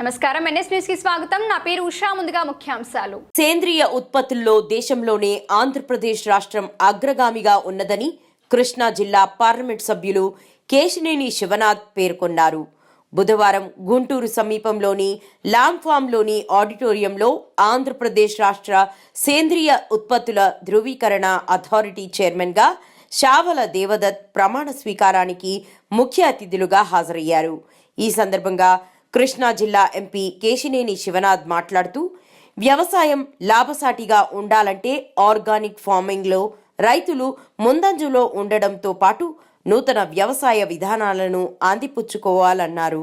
నమస్కారం. ఎన్ఎస్ న్యూస్కి స్వాగతం. నా పేరు ఉషా. ముందుగా ముఖ్యాంశాలు. సేంద్రియ ఉత్పత్తుల్లో దేశంలోనే ఆంధ్రప్రదేశ్ రాష్ట్రం అగ్రగామిగా ఉన్నదని కృష్ణా జిల్లా పార్లమెంట్ సభ్యులు కేశినేని శివనాథ్ పేర్కొన్నారు. బుధవారం గుంటూరు సమీపంలోని లాంఫామ్లోని ఆడిటోరియంలో ఆంధ్రప్రదేశ్ రాష్ట్ర సేంద్రియ ఉత్పత్తుల ధృవీకరణ అథారిటీ చైర్మన్గా శావల దేవదత్ ప్రమాణ స్వీకారానికి ముఖ్య అతిథులుగా హాజరయ్యారు. ఈ సందర్భంగా కృష్ణా జిల్లా ఎంపీ కేశినేని శివనాథ్ మాట్లాడుతూ వ్యవసాయం లాభసాటిగా ఉండాలంటే ఆర్గానిక్ ఫార్మింగ్లో రైతులు ముందంజలో ఉండడంతో పాటు నూతన వ్యవసాయ విధానాలను అందిపుచ్చుకోవాలన్నారు.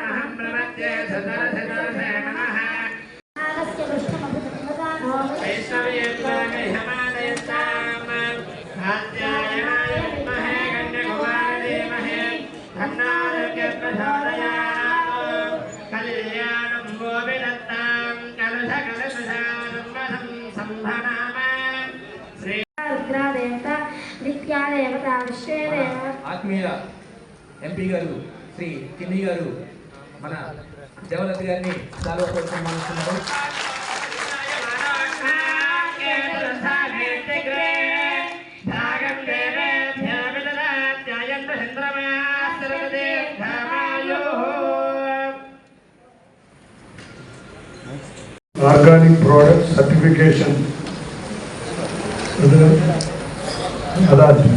ఆత్మీయ ఎంపీ గారు శ్రీ కిన్ని గారు మన దేవదత్తి గారిని చాలా సన్మానిస్తున్నారు organic product certification. Authority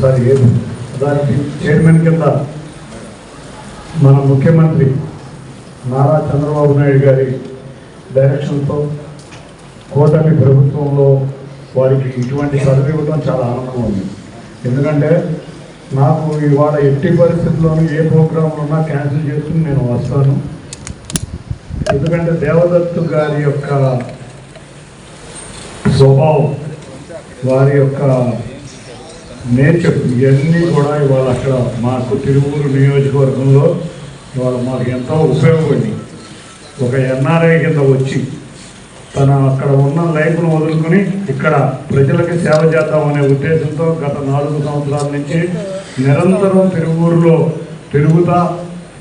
sorry ఏది? అథారిటీ చైర్మన్ కింద మన ముఖ్యమంత్రి నారా చంద్రబాబు నాయుడు గారి డైరెక్షన్తో కూటమి ప్రభుత్వంలో వారికి ఇటువంటి పదవి ఇవ్వడం చాలా ఆనందంగా ఉంది. ఎందుకంటే నాకు ఇవాళ ఎట్టి పరిస్థితుల్లోనూ ఏ ప్రోగ్రాంలు ఉన్నా క్యాన్సిల్ చేసుకుని నేను వస్తాను. ఎందుకంటే దేవదత్తు గారి యొక్క స్వభావం వారి యొక్క నేచర్ ఇవన్నీ కూడా ఇవాళ అక్కడ మాకు తిరువూరు నియోజకవర్గంలో ఇవాళ మాకు ఎంతో ఉపయోగపడి ఒక ఎన్ఆర్ఐ కింద వచ్చి తన అక్కడ ఉన్న లైఫ్ను వదులుకుని ఇక్కడ ప్రజలకి సేవ చేద్దామనే ఉద్దేశంతో గత నాలుగు సంవత్సరాల నుంచి నిరంతరం తిరువూరులో తిరుగుతా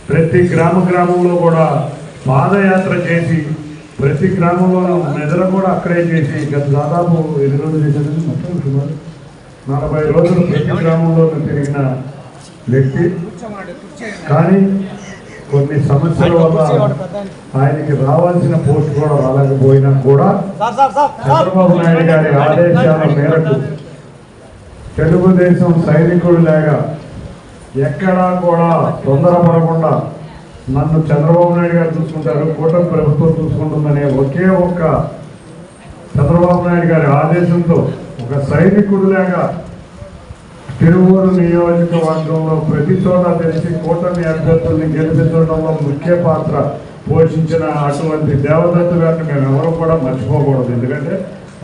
ప్రతి గ్రామ గ్రామంలో కూడా పాదయాత్ర చేసి ప్రతి గ్రామంలో నిద్ర కూడా అక్కడే చేసి గత దాదాపు ఎన్ని రోజులు చేశాను మొత్తం సుమారు నలభై రోజులు ప్రతి గ్రామంలో తిరిగిన వ్యక్తి. కానీ కొన్ని సమస్యల వల్ల ఆయనకి రావాల్సిన పోస్ట్ కూడా రాలేకపోయినా కూడా చంద్రబాబు నాయుడు గారి ఆదేశాల మేరకు తెలుగుదేశం సైనికులు లేక ఎక్కడా కూడా తొందరపడకుండా నన్ను చంద్రబాబు నాయుడు గారు చూసుకుంటారు కూటమి ప్రభుత్వం చూసుకుంటుందనే ఒకే ఒక్క చంద్రబాబు నాయుడు గారి ఆదేశంతో ఒక సైనికుడు లేక తిరువూరు నియోజకవర్గంలో ప్రతి చోట తెలిసి కూటమి అభ్యర్థుల్ని గెలిపించడంలో ముఖ్య పాత్ర పోషించిన అటువంటి దేవదత్తు గారిని మేము ఎవరు కూడా మర్చిపోకూడదు. ఎందుకంటే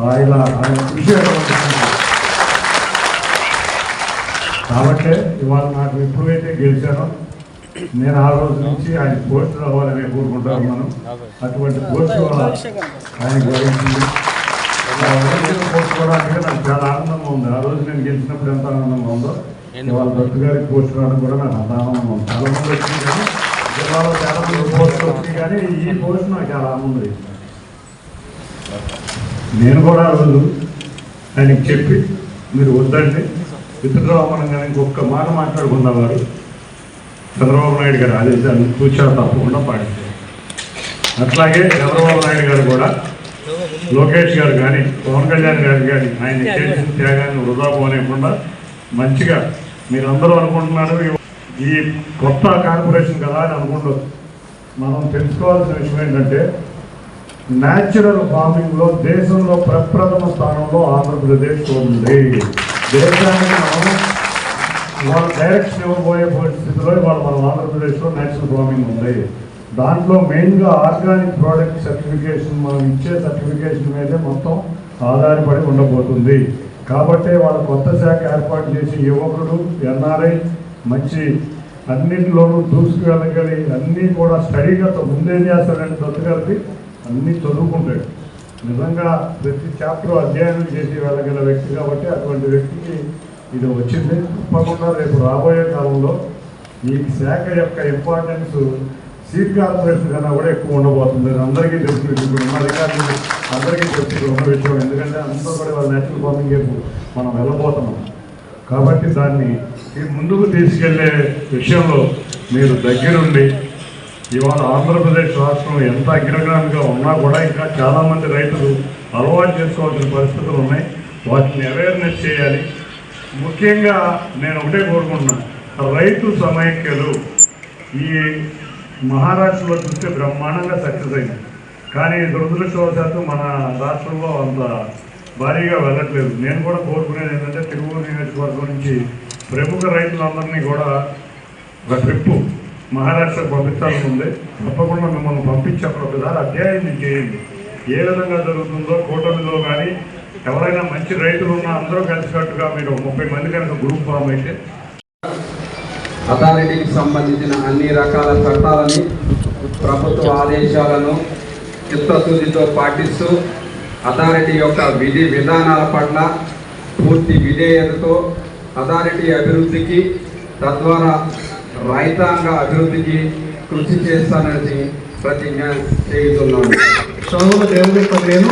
ఆయన ఆయన కృషి కాబట్టి ఇవాళ నాకు ఎప్పుడైతే గెలిచానో నేను ఆ రోజు నుంచి ఆయన పోస్ట్ రావాలని కోరుకుంటా ఉన్నాను అటువంటి పోస్టు ఆయన గౌరవించింది. పోసుకోవడానికి నాకు చాలా ఆనందంగా ఉంది. ఆ రోజు నేను గెలిచినప్పుడు ఎంత ఆనందంగా ఉందో వాళ్ళ దత్తు గారికి పోస్ట్ రావడం కూడా నాకు అంత ఆనందంగా ఉంది. చాలా మంది వచ్చింది కానీ జిల్లాలో చాలా మంది పోస్ట్ వచ్చింది కానీ ఈ పోస్ట్ నాకు చాలా ఆనందం వేసింది. నేను కూడా ఆ రోజు ఆయనకి చెప్పి మీరు వద్దండి. విత్డ్రా కానీ ఇంకొక మాట మాట్లాడుకున్నవారు చంద్రబాబు నాయుడు గారి ఆదేశాలు తూచా తప్పకుండా పాటించారు అట్లాగే చంద్రబాబు నాయుడు గారు కూడా లోకేష్ గారు కానీ పవన్ కళ్యాణ్ గారు కానీ ఆయన చేసిన త్యాగాన్ని వృధా పోనేకుండా మంచిగా మీరందరూ అనుకుంటున్నారు. ఈ కొత్త కార్పొరేషన్ కదా అని అనుకుంటారు మనం తెలుసుకోవాల్సిన విషయం ఏంటంటే న్యాచురల్ ఫార్మింగ్లో దేశంలో ప్రప్రథమ స్థానంలో ఆంధ్రప్రదేశ్ ఉంది. దేశానికి మనం వాళ్ళు డైరెక్షన్ ఇవ్వబోయే పరిస్థితిలో ఇవాళ మన ఆంధ్రప్రదేశ్లో నేచురల్ ఫార్మింగ్ ఉంది. దాంట్లో మెయిన్గా ఆర్గానిక్ ప్రోడక్ట్ సర్టిఫికేషన్ మనం ఇచ్చే సర్టిఫికేషన్ మీదే మొత్తం ఆధారపడి ఉండబోతుంది. కాబట్టి వాళ్ళ కొత్త శాఖ ఏర్పాటు చేసి యువకుడు ఎన్ఆర్ఐ మంచి అన్నింటిలోనూ దూసుకెళ్ళగలి అన్నీ కూడా స్టడీగా ముందేం చేస్తాడని దొరకలిపి అన్నీ చదువుకుంటాడు. నిజంగా ప్రతి చాప్టర్ అధ్యయనం చేసి వెళ్ళగల వ్యక్తి కాబట్టి అటువంటి వ్యక్తికి ఇది వచ్చింది. తప్పకుండా రేపు రాబోయే కాలంలో ఈ శాఖ యొక్క ఇంపార్టెన్స్ సీట్ కార్పొరేషన్ కన్నా కూడా ఎక్కువ ఉండబోతుంది. అందరికీ తెలుసు. ఇప్పుడు ఉన్న అధికారులు అందరికీ తెలుసు ఉన్న విషయం. ఎందుకంటే అందరూ కూడా వాళ్ళ నేచురల్ ఫార్మింగ్ వైపు మనం వెళ్ళబోతున్నాం. కాబట్టి దాన్ని ఈ ముందుకు తీసుకెళ్ళే విషయంలో మీరు దగ్గరుండి ఇవాళ ఆంధ్రప్రదేశ్ రాష్ట్రం ఎంత అగ్రగామిగా ఉన్నా కూడా ఇంకా చాలామంది రైతులు అలవాటు చేసుకోవాల్సిన పరిస్థితులు ఉన్నాయి. వాటిని అవేర్నెస్ చేయాలి. ముఖ్యంగా నేను ఒకటే కోరుకుంటున్నా. రైతు సమైక్యలు ఈ మహారాష్ట్రలో చూస్తే బ్రహ్మాండంగా సక్సెస్ అయింది కానీ దురదృష్టవశాత్తు మన రాష్ట్రంలో అంత భారీగా వెళ్ళట్లేదు. నేను కూడా కోరుకునేది ఏంటంటే తిరువూరు నియోజకవర్గం నుంచి ప్రముఖ రైతులందరినీ కూడా ఒక ట్రిప్పు మహారాష్ట్ర పంపించాల్సి ఉంది. తప్పకుండా మిమ్మల్ని పంపించే అక్కడ ఒకసారి అధ్యయనం చేయండి. ఏ విధంగా జరుగుతుందో కూటమిలో కానీ ఎవరైనా మంచి రైతులు ఉన్నా అందరూ కలిసికట్టుగా మీరు ముప్పై మంది కనుక గ్రూప్ ఫామ్ అయితే అథారిటీకి సంబంధించిన అన్ని రకాల చట్టాలని ప్రభుత్వ ఆదేశాలను చిత్తశుద్ధితో పాటిస్తూ అథారిటీ యొక్క విధి విధానాల పట్ల పూర్తి విధేయతతో అథారిటీ అభివృద్ధికి తద్వారా రైతాంగ అభివృద్ధికి కృషి చేస్తానని ప్రతిజ్ఞ చేయుతున్నాను. నేను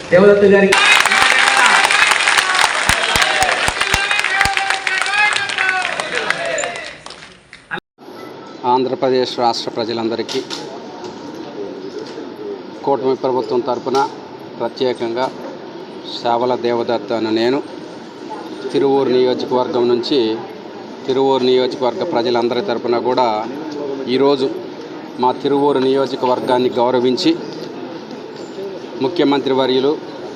దేవదత్తు గారి ఆంధ్రప్రదేశ్ రాష్ట్ర ప్రజలందరికీ కూటమి ప్రభుత్వం తరపున ప్రత్యేకంగా సేవల దేవదత్త అన్న నేను తిరువూరు నియోజకవర్గం నుంచి తిరువూరు నియోజకవర్గ ప్రజలందరి తరపున కూడా ఈరోజు మా తిరువూరు నియోజకవర్గాన్ని గౌరవించి ముఖ్యమంత్రి వర్యులు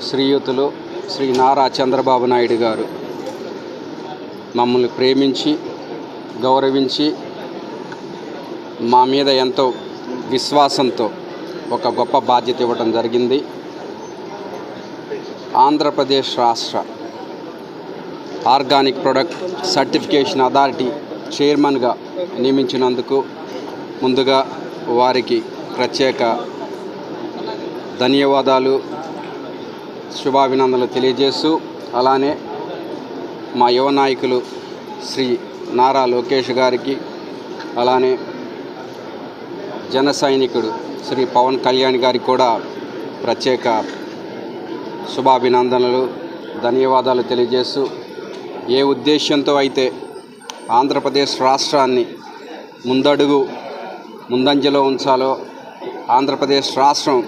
శ్రీయుతులు శ్రీ నారా చంద్రబాబు నాయుడు గారు మమ్మల్ని ప్రేమించి గౌరవించి మా మీద ఎంతో విశ్వాసంతో ఒక గొప్ప బాధ్యత ఇవ్వడం జరిగింది. ఆంధ్రప్రదేశ్ రాష్ట్ర ఆర్గానిక్ ప్రొడక్ట్ సర్టిఫికేషన్ అథారిటీ చైర్మన్గా నియమించినందుకు ముందుగా వారికి ప్రత్యేక ధన్యవాదాలు. శుభాభినందనలు తెలియజేస్తూ అలానే మా యువ నాయకులు శ్రీ నారా లోకేష్ గారికి అలానే జన సైనికుడు శ్రీ పవన్ కళ్యాణ్ గారికి కూడా ప్రత్యేక శుభాభినందనలు ధన్యవాదాలు తెలియజేస్తూ ఏ ఉద్దేశంతో అయితే ఆంధ్రప్రదేశ్ రాష్ట్రాన్ని ముందడుగు ముందంజలో ఉంచాలో ఆంధ్రప్రదేశ్ రాష్ట్రం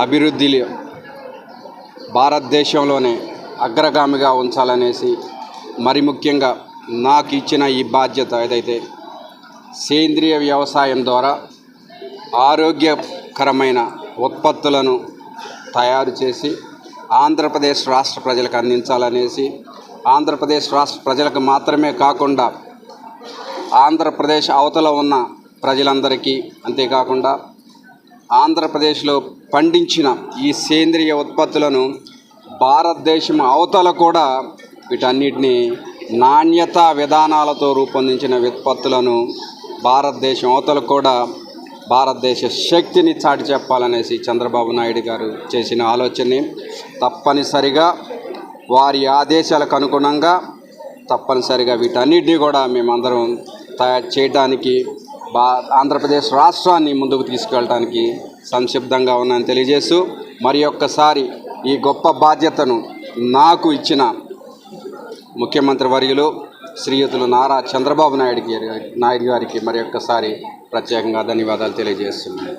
అభివృద్ధిలో భారతదేశంలోనే అగ్రగామిగా ఉంచాలనేసి మరి ముఖ్యంగా నాకు ఇచ్చిన ఈ బాధ్యత ఏదైతే సేంద్రియ వ్యవసాయం ద్వారా ఆరోగ్యకరమైన ఉత్పత్తులను తయారు చేసి ఆంధ్రప్రదేశ్ రాష్ట్ర ప్రజలకు అందించాలనేసి ఆంధ్రప్రదేశ్ రాష్ట్ర ప్రజలకు మాత్రమే కాకుండా ఆంధ్రప్రదేశ్ అవతల ఉన్న ప్రజలందరికీ అంతేకాకుండా ఆంధ్రప్రదేశ్లో పండించిన ఈ సేంద్రియ ఉత్పత్తులను భారతదేశం అవతల కూడా వీటన్నిటిని నాణ్యత విధానాలతో రూపొందించిన ఉత్పత్తులను భారతదేశం అవతల కూడా భారతదేశ శక్తిని చాటి చెప్పాలనేసి చంద్రబాబు నాయుడు గారు చేసిన ఆలోచనని తప్పనిసరిగా వారి ఆదేశాలకు అనుగుణంగా తప్పనిసరిగా వీటన్నిటిని కూడా మేమందరం తయారు చేయడానికి బా ఆంధ్రప్రదేశ్ రాష్ట్రాన్ని ముందుకు తీసుకెళ్ళడానికి సంక్షిప్తంగా ఉన్నానని తెలియజేస్తూ మరి ఒక్కసారి ఈ గొప్ప బాధ్యతను నాకు ఇచ్చిన ముఖ్యమంత్రి వర్యులు శ్రీయుతులు నారా చంద్రబాబు నాయుడు గారి నాయుడు గారికి మరి ఒక్కసారి ప్రత్యేకంగా ధన్యవాదాలు తెలియజేస్తున్నాను.